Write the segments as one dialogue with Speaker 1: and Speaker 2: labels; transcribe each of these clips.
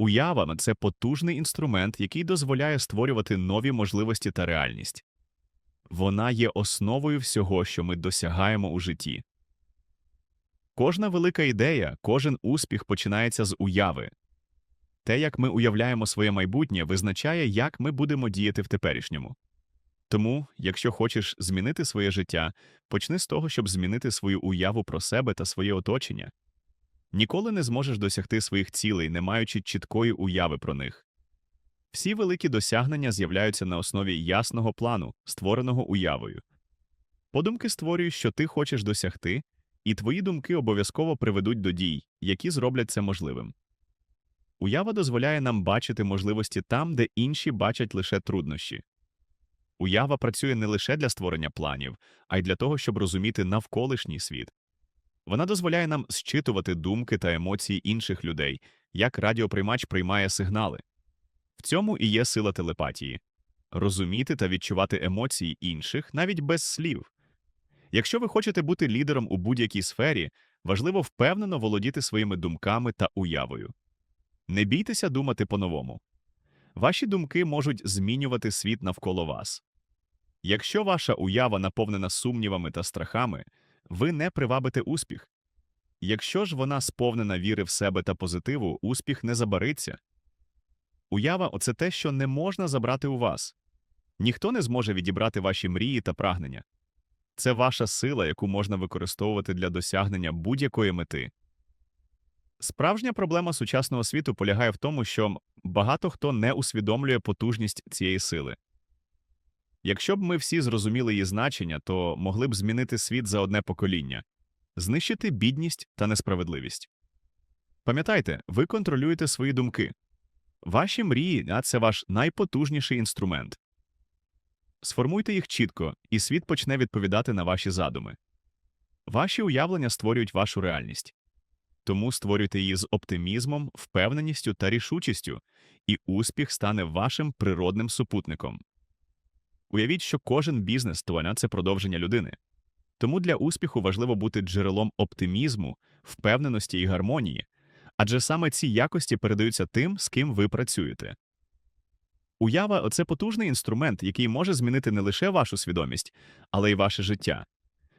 Speaker 1: Уява це потужний інструмент, який дозволяє створювати нові можливості та реальність. Вона є основою всього, що ми досягаємо у житті. Кожна велика ідея, кожен успіх починається з уяви. Те, як ми уявляємо своє майбутнє, визначає, як ми будемо діяти в теперішньому. Тому, якщо хочеш змінити своє життя, почни з того, щоб змінити свою уяву про себе та своє оточення. Ніколи не зможеш досягти своїх цілей, не маючи чіткої уяви про них. Всі великі досягнення з'являються на основі ясного плану, створеного уявою. Подумки створюють, що ти хочеш досягти, і твої думки обов'язково приведуть до дій, які зроблять це можливим. Уява дозволяє нам бачити можливості там, де інші бачать лише труднощі. Уява працює не лише для створення планів, а й для того, щоб розуміти навколишній світ. Вона дозволяє нам зчитувати думки та емоції інших людей, як радіоприймач приймає сигнали. В цьому і є сила телепатії розуміти та відчувати емоції інших навіть без слів. Якщо ви хочете бути лідером у будь-якій сфері, важливо впевнено володіти своїми думками та уявою. Не бійтеся думати по-новому. Ваші думки можуть змінювати світ навколо вас. Якщо ваша уява наповнена сумнівами та страхами, ви не привабите успіх. Якщо ж вона сповнена віри в себе та позитиву, успіх не забариться. Уява оце те, що не можна забрати у вас. Ніхто не зможе відібрати ваші мрії та прагнення. Це ваша сила, яку можна використовувати для досягнення будь-якої мети. Справжня проблема сучасного світу полягає в тому, що багато хто не усвідомлює потужність цієї сили. Якщо б ми всі зрозуміли її значення, то могли б змінити світ за одне покоління, знищити бідність та несправедливість. Пам'ятайте, ви контролюєте свої думки. Ваші мрії це ваш найпотужніший інструмент. Сформуйте їх чітко, і світ почне відповідати на ваші задуми. Ваші уявлення створюють вашу реальність. Тому створюйте її з оптимізмом, впевненістю та рішучістю, і успіх стане вашим природним супутником. Уявіть, що кожен бізнес Тоня – це продовження людини. Тому для успіху важливо бути джерелом оптимізму, впевненості і гармонії, адже саме ці якості передаються тим, з ким ви працюєте. Уява це потужний інструмент, який може змінити не лише вашу свідомість, але й ваше життя.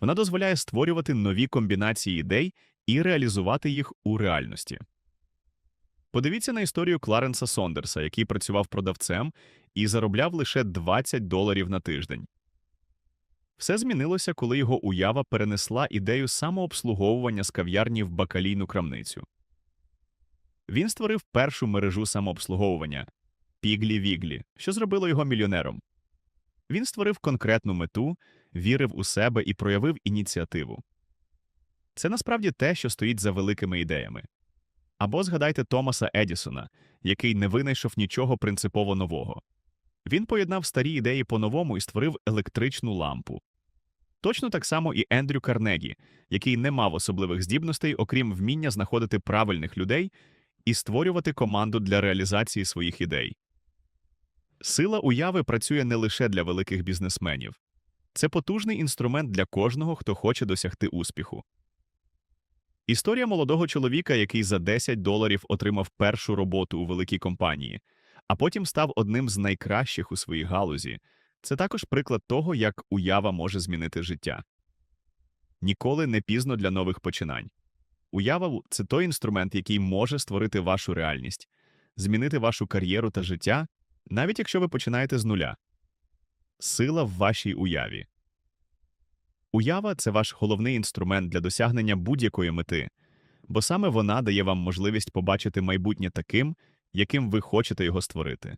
Speaker 1: Вона дозволяє створювати нові комбінації ідей і реалізувати їх у реальності. Подивіться на історію Кларенса Сондерса, який працював продавцем і заробляв лише 20 доларів на тиждень. Все змінилося, коли його уява перенесла ідею самообслуговування з кав'ярні в бакалійну крамницю. Він створив першу мережу самообслуговування Піглі Віглі, що зробило його мільйонером. Він створив конкретну мету, вірив у себе і проявив ініціативу. Це насправді те, що стоїть за великими ідеями. Або згадайте Томаса Едісона, який не винайшов нічого принципово нового. Він поєднав старі ідеї по-новому і створив електричну лампу. Точно так само і Ендрю Карнегі, який не мав особливих здібностей, окрім вміння знаходити правильних людей і створювати команду для реалізації своїх ідей. Сила уяви працює не лише для великих бізнесменів, це потужний інструмент для кожного, хто хоче досягти успіху. Історія молодого чоловіка, який за 10 доларів отримав першу роботу у великій компанії, а потім став одним з найкращих у своїй галузі, це також приклад того, як уява може змінити життя. Ніколи не пізно для нових починань. Уява це той інструмент, який може створити вашу реальність, змінити вашу кар'єру та життя, навіть якщо ви починаєте з нуля. Сила в вашій уяві. Уява це ваш головний інструмент для досягнення будь-якої мети, бо саме вона дає вам можливість побачити майбутнє таким, яким ви хочете його створити.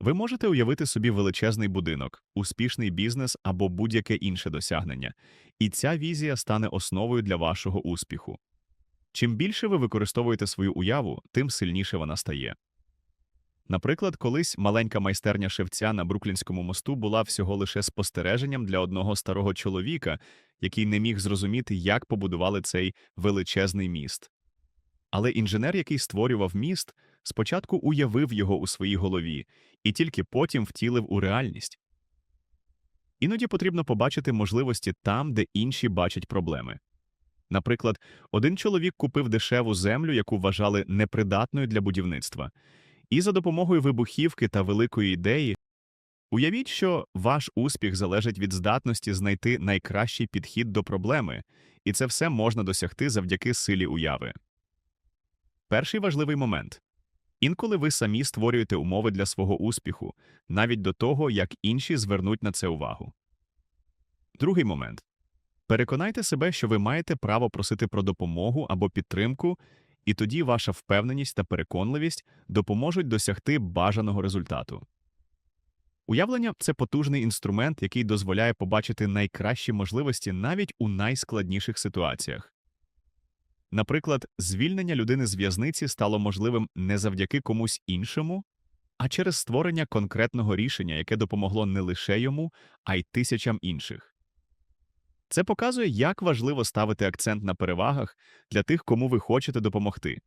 Speaker 1: Ви можете уявити собі величезний будинок, успішний бізнес або будь-яке інше досягнення, і ця візія стане основою для вашого успіху. Чим більше ви використовуєте свою уяву, тим сильніше вона стає. Наприклад, колись маленька майстерня шевця на Бруклінському мосту була всього лише спостереженням для одного старого чоловіка, який не міг зрозуміти, як побудували цей величезний міст. Але інженер, який створював міст, спочатку уявив його у своїй голові і тільки потім втілив у реальність. Іноді потрібно побачити можливості там, де інші бачать проблеми. Наприклад, один чоловік купив дешеву землю, яку вважали непридатною для будівництва, і за допомогою вибухівки та великої ідеї уявіть, що ваш успіх залежить від здатності знайти найкращий підхід до проблеми, і це все можна досягти завдяки силі уяви. Перший важливий момент інколи ви самі створюєте умови для свого успіху, навіть до того, як інші звернуть на це увагу. Другий момент переконайте себе, що ви маєте право просити про допомогу або підтримку, і тоді ваша впевненість та переконливість допоможуть досягти бажаного результату. Уявлення це потужний інструмент, який дозволяє побачити найкращі можливості навіть у найскладніших ситуаціях. Наприклад, звільнення людини з в'язниці стало можливим не завдяки комусь іншому, а через створення конкретного рішення, яке допомогло не лише йому, а й тисячам інших. Це показує, як важливо ставити акцент на перевагах для тих, кому ви хочете допомогти.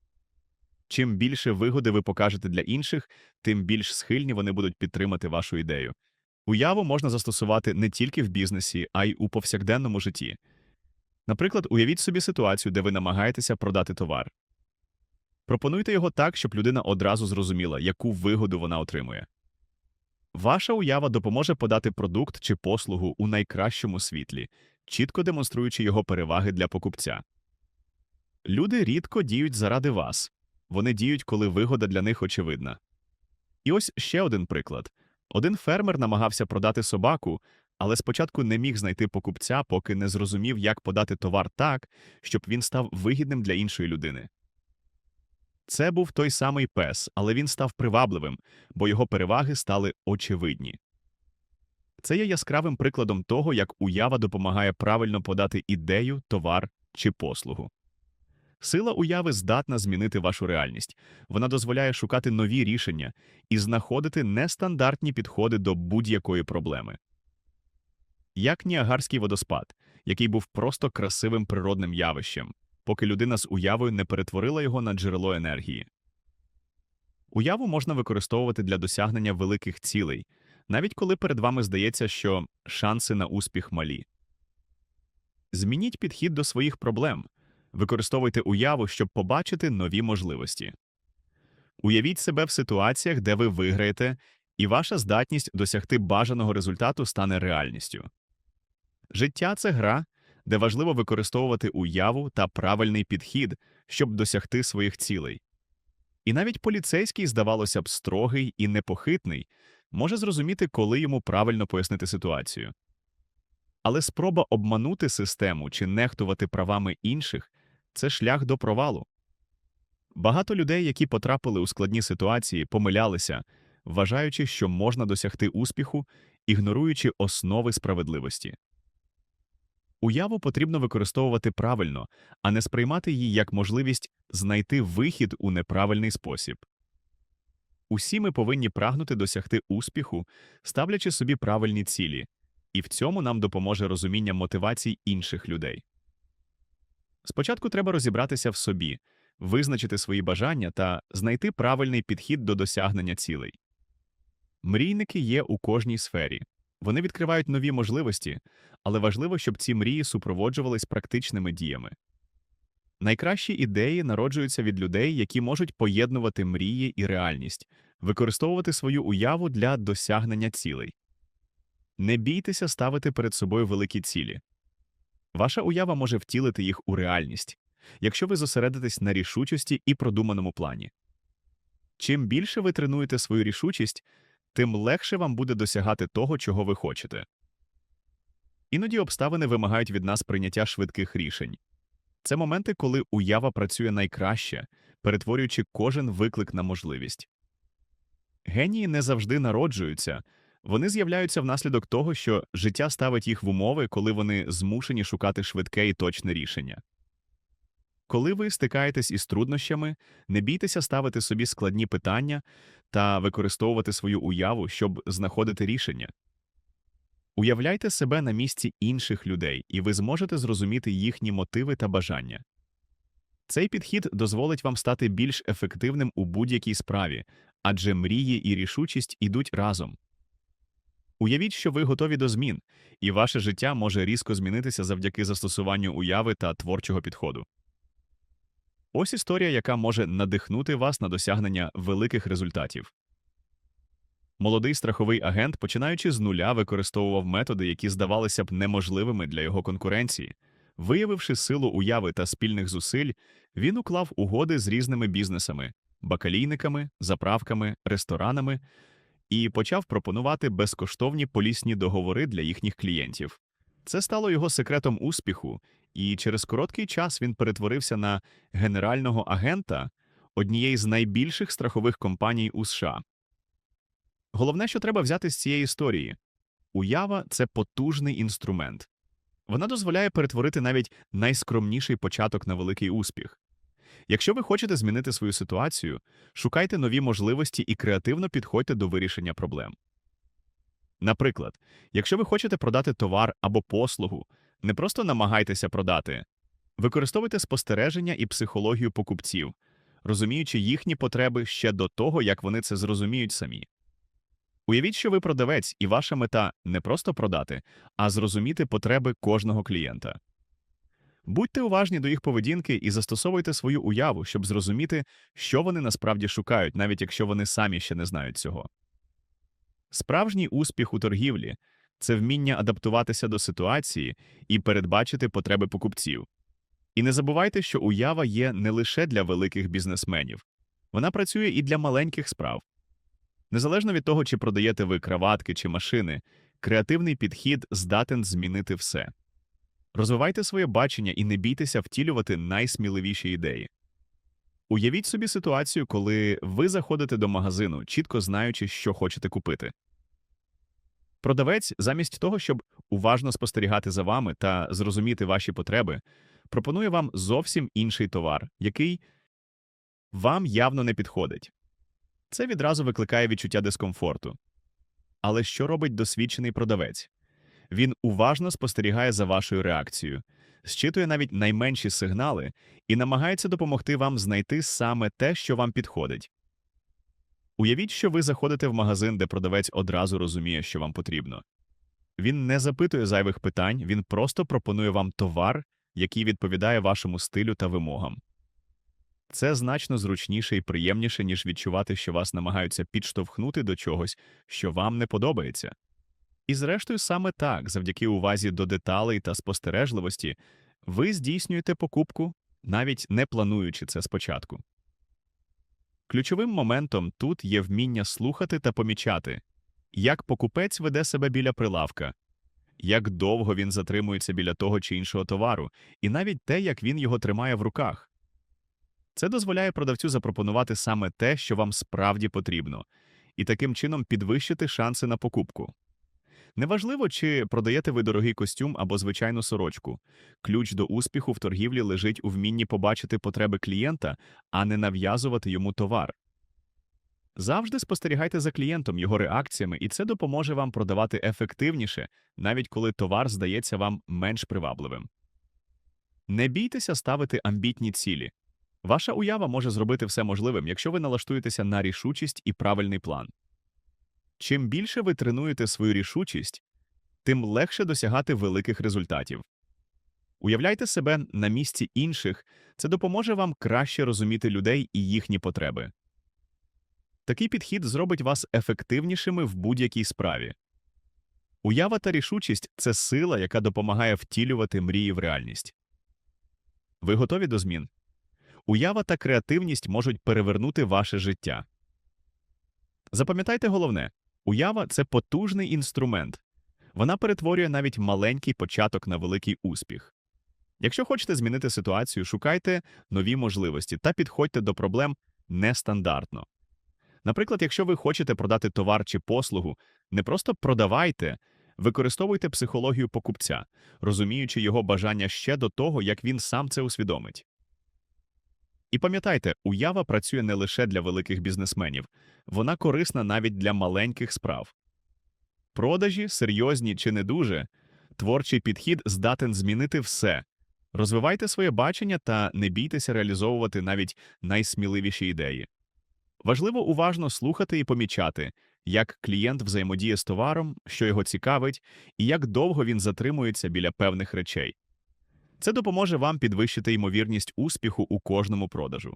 Speaker 1: Чим більше вигоди ви покажете для інших, тим більш схильні вони будуть підтримати вашу ідею. Уяву можна застосувати не тільки в бізнесі, а й у повсякденному житті. Наприклад, уявіть собі ситуацію, де ви намагаєтеся продати товар. Пропонуйте його так, щоб людина одразу зрозуміла, яку вигоду вона отримує. Ваша уява допоможе подати продукт чи послугу у найкращому світлі, чітко демонструючи його переваги для покупця. Люди рідко діють заради вас, вони діють, коли вигода для них очевидна. І ось ще один приклад один фермер намагався продати собаку, але спочатку не міг знайти покупця, поки не зрозумів, як подати товар так, щоб він став вигідним для іншої людини. Це був той самий пес, але він став привабливим, бо його переваги стали очевидні. Це є яскравим прикладом того, як уява допомагає правильно подати ідею, товар чи послугу. Сила уяви здатна змінити вашу реальність. Вона дозволяє шукати нові рішення і знаходити нестандартні підходи до будь-якої проблеми. Як Ніагарський водоспад, який був просто красивим природним явищем, поки людина з уявою не перетворила його на джерело енергії. Уяву можна використовувати для досягнення великих цілей, навіть коли перед вами здається, що шанси на успіх малі. Змініть підхід до своїх проблем. Використовуйте уяву, щоб побачити нові можливості. Уявіть себе в ситуаціях, де ви виграєте, і ваша здатність досягти бажаного результату стане реальністю. Життя це гра, де важливо використовувати уяву та правильний підхід, щоб досягти своїх цілей. І навіть поліцейський, здавалося б, строгий і непохитний, може зрозуміти, коли йому правильно пояснити ситуацію. Але спроба обманути систему чи нехтувати правами інших це шлях до провалу. Багато людей, які потрапили у складні ситуації, помилялися, вважаючи, що можна досягти успіху, ігноруючи основи справедливості. Уяву потрібно використовувати правильно, а не сприймати її як можливість знайти вихід у неправильний спосіб. Усі ми повинні прагнути досягти успіху, ставлячи собі правильні цілі, і в цьому нам допоможе розуміння мотивацій інших людей. Спочатку треба розібратися в собі, визначити свої бажання та знайти правильний підхід до досягнення цілей. Мрійники є у кожній сфері. Вони відкривають нові можливості, але важливо, щоб ці мрії супроводжувались практичними діями. Найкращі ідеї народжуються від людей, які можуть поєднувати мрії і реальність, використовувати свою уяву для досягнення цілей. Не бійтеся ставити перед собою великі цілі. Ваша уява може втілити їх у реальність, якщо ви зосередитесь на рішучості і продуманому плані. Чим більше ви тренуєте свою рішучість, тим легше вам буде досягати того, чого ви хочете. Іноді обставини вимагають від нас прийняття швидких рішень. Це моменти, коли уява працює найкраще, перетворюючи кожен виклик на можливість. Генії не завжди народжуються, вони з'являються внаслідок того, що життя ставить їх в умови, коли вони змушені шукати швидке і точне рішення. Коли ви стикаєтесь із труднощами, не бійтеся ставити собі складні питання та використовувати свою уяву, щоб знаходити рішення. Уявляйте себе на місці інших людей, і ви зможете зрозуміти їхні мотиви та бажання. Цей підхід дозволить вам стати більш ефективним у будь-якій справі, адже мрії і рішучість ідуть разом. Уявіть, що ви готові до змін, і ваше життя може різко змінитися завдяки застосуванню уяви та творчого підходу. Ось історія, яка може надихнути вас на досягнення великих результатів. Молодий страховий агент, починаючи з нуля, використовував методи, які здавалися б неможливими для його конкуренції. Виявивши силу уяви та спільних зусиль, він уклав угоди з різними бізнесами бакалійниками, заправками, ресторанами і почав пропонувати безкоштовні полісні договори для їхніх клієнтів. Це стало його секретом успіху, і через короткий час він перетворився на генерального агента однієї з найбільших страхових компаній у США. Головне, що треба взяти з цієї історії уява це потужний інструмент. Вона дозволяє перетворити навіть найскромніший початок на великий успіх. Якщо ви хочете змінити свою ситуацію, шукайте нові можливості і креативно підходьте до вирішення проблем. Наприклад, якщо ви хочете продати товар або послугу, не просто намагайтеся продати, використовуйте спостереження і психологію покупців, розуміючи їхні потреби ще до того, як вони це зрозуміють самі. Уявіть, що ви продавець, і ваша мета не просто продати, а зрозуміти потреби кожного клієнта. Будьте уважні до їх поведінки і застосовуйте свою уяву, щоб зрозуміти, що вони насправді шукають, навіть якщо вони самі ще не знають цього. Справжній успіх у торгівлі це вміння адаптуватися до ситуації і передбачити потреби покупців. І не забувайте, що уява є не лише для великих бізнесменів, вона працює і для маленьких справ. Незалежно від того, чи продаєте ви краватки чи машини, креативний підхід здатен змінити все. Розвивайте своє бачення і не бійтеся втілювати найсміливіші ідеї. Уявіть собі ситуацію, коли ви заходите до магазину, чітко знаючи, що хочете купити. Продавець, замість того, щоб уважно спостерігати за вами та зрозуміти ваші потреби, пропонує вам зовсім інший товар, який вам явно не підходить. Це відразу викликає відчуття дискомфорту. Але що робить досвідчений продавець? Він уважно спостерігає за вашою реакцією, зчитує навіть найменші сигнали і намагається допомогти вам знайти саме те, що вам підходить. Уявіть, що ви заходите в магазин, де продавець одразу розуміє, що вам потрібно. Він не запитує зайвих питань, він просто пропонує вам товар, який відповідає вашому стилю та вимогам. Це значно зручніше і приємніше, ніж відчувати, що вас намагаються підштовхнути до чогось, що вам не подобається. І, зрештою, саме так, завдяки увазі до деталей та спостережливості, ви здійснюєте покупку, навіть не плануючи це спочатку. Ключовим моментом тут є вміння слухати та помічати, як покупець веде себе біля прилавка, як довго він затримується біля того чи іншого товару, і навіть те, як він його тримає в руках. Це дозволяє продавцю запропонувати саме те, що вам справді потрібно, і таким чином підвищити шанси на покупку. Неважливо, чи продаєте ви дорогий костюм або звичайну сорочку. Ключ до успіху в торгівлі лежить у вмінні побачити потреби клієнта, а не нав'язувати йому товар. Завжди спостерігайте за клієнтом, його реакціями, і це допоможе вам продавати ефективніше, навіть коли товар здається вам менш привабливим. Не бійтеся ставити амбітні цілі. Ваша уява може зробити все можливим, якщо ви налаштуєтеся на рішучість і правильний план. Чим більше ви тренуєте свою рішучість, тим легше досягати великих результатів. Уявляйте себе на місці інших, це допоможе вам краще розуміти людей і їхні потреби. Такий підхід зробить вас ефективнішими в будь-якій справі. Уява та рішучість це сила, яка допомагає втілювати мрії в реальність. Ви готові до змін? Уява та креативність можуть перевернути ваше життя. Запам'ятайте головне уява це потужний інструмент. Вона перетворює навіть маленький початок на великий успіх. Якщо хочете змінити ситуацію, шукайте нові можливості та підходьте до проблем нестандартно. Наприклад, якщо ви хочете продати товар чи послугу, не просто продавайте, використовуйте психологію покупця, розуміючи його бажання ще до того, як він сам це усвідомить. І пам'ятайте, уява працює не лише для великих бізнесменів, вона корисна навіть для маленьких справ. Продажі, серйозні чи не дуже, творчий підхід здатен змінити все. Розвивайте своє бачення та не бійтеся реалізовувати навіть найсміливіші ідеї. Важливо уважно слухати і помічати, як клієнт взаємодіє з товаром, що його цікавить, і як довго він затримується біля певних речей. Це допоможе вам підвищити ймовірність успіху у кожному продажу.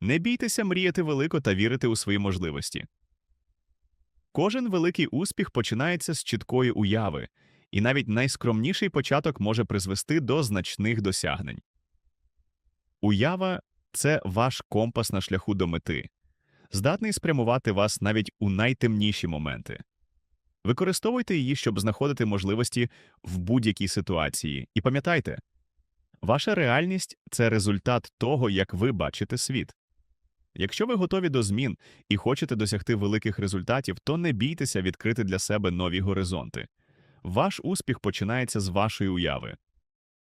Speaker 1: Не бійтеся мріяти велико та вірити у свої можливості. Кожен великий успіх починається з чіткої уяви, і навіть найскромніший початок може призвести до значних досягнень. Уява це ваш компас на шляху до мети, здатний спрямувати вас навіть у найтемніші моменти. Використовуйте її, щоб знаходити можливості в будь-якій ситуації, і пам'ятайте, ваша реальність це результат того, як ви бачите світ. Якщо ви готові до змін і хочете досягти великих результатів, то не бійтеся відкрити для себе нові горизонти. Ваш успіх починається з вашої уяви.